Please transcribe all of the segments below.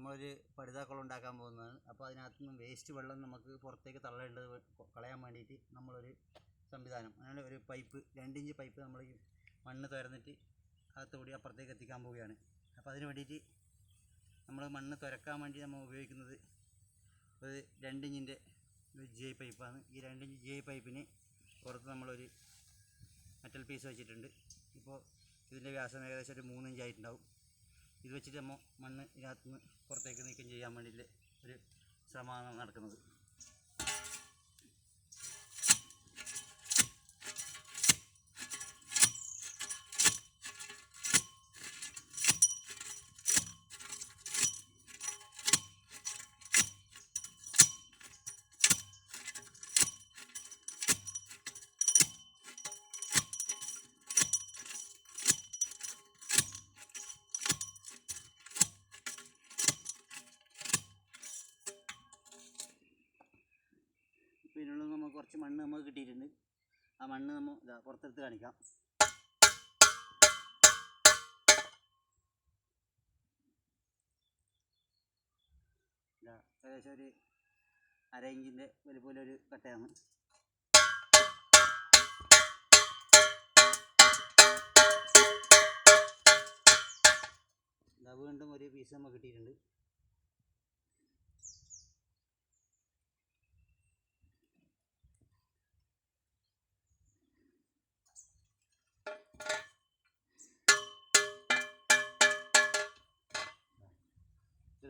നമ്മളൊരു പടുതാക്കുളം ഉണ്ടാക്കാൻ പോകുന്നതാണ്. അപ്പോൾ അതിനകത്ത് നിന്നും വേസ്റ്റ് വെള്ളം നമുക്ക് പുറത്തേക്ക് തള്ളേണ്ടത് കളയാൻ വേണ്ടിയിട്ട് നമ്മളൊരു സംവിധാനം. അങ്ങനെ ഒരു പൈപ്പ് രണ്ടിഞ്ച് പൈപ്പ് നമ്മൾ മണ്ണ് തുരന്നിട്ട് അകത്തുകൂടി അപ്പുറത്തേക്ക് എത്തിക്കാൻ പോവുകയാണ്. അപ്പോൾ അതിന് വേണ്ടിയിട്ട് നമ്മൾ മണ്ണ് തുരക്കാൻ വേണ്ടി നമ്മൾ ഉപയോഗിക്കുന്നത് ഒരു രണ്ടിഞ്ചിന്റെ ഒരു ജെ പൈപ്പാണ് ഈ രണ്ടിഞ്ച് ജെ പൈപ്പിന് പുറത്ത് നമ്മളൊരു മെറ്റൽ പീസ് വെച്ചിട്ടുണ്ട്. ഇപ്പോൾ ഇതിന്റെ വ്യാസം ഏകദേശം ഒരു മൂന്നിഞ്ച് ആയിട്ടുണ്ടാവും ഇത് വെച്ചിട്ട് നമ്മൾ മണ്ണ് ഇതിനകത്ത് നിന്ന് പുറത്തേക്ക് നീക്കം ചെയ്യാൻ വേണ്ടിയിട്ട് ഒരു ശ്രമമാണ് നടക്കുന്നത്. ഇപ്പോൾ ഇതിനുള്ളിൽ നമുക്ക് കുറച്ച് മണ്ണ് നമുക്ക് കിട്ടിയിട്ടുണ്ട്. ആ മണ്ണ് നമ്മൾ ഇതാ പുറത്തെടുത്ത് കാണിക്കാം. ഇതാ ഏകദേശം ഒരു അര ഇഞ്ചിന്റെ ഒരു കട്ടയാണ്. വീണ്ടും ഒരു പീസ് നമുക്ക് കിട്ടിയിട്ടുണ്ട്.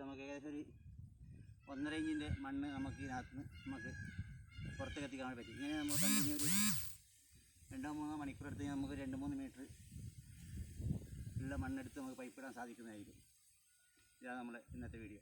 ഇത് നമുക്ക് ഏകദേശം ഒരു ഒന്നര ഇഞ്ചിന്റെ മണ്ണ് നമുക്ക് ഇതിനകത്ത് നമുക്ക് പുറത്തേക്ക് എത്തിക്കാൻ പറ്റും. ഇങ്ങനെ നമ്മൾ കണ്ടിന്യൂ ഒരു രണ്ടോ മൂന്നോ മണിക്കൂർ എടുത്ത് നമുക്ക് രണ്ട് മൂന്ന് മീറ്റർ ഉള്ള മണ്ണെടുത്ത് നമുക്ക് പൈപ്പ് ഇടാൻ സാധിക്കുന്നതായിരിക്കും. ഇതാണ് നമ്മുടെ ഇന്നത്തെ വീഡിയോ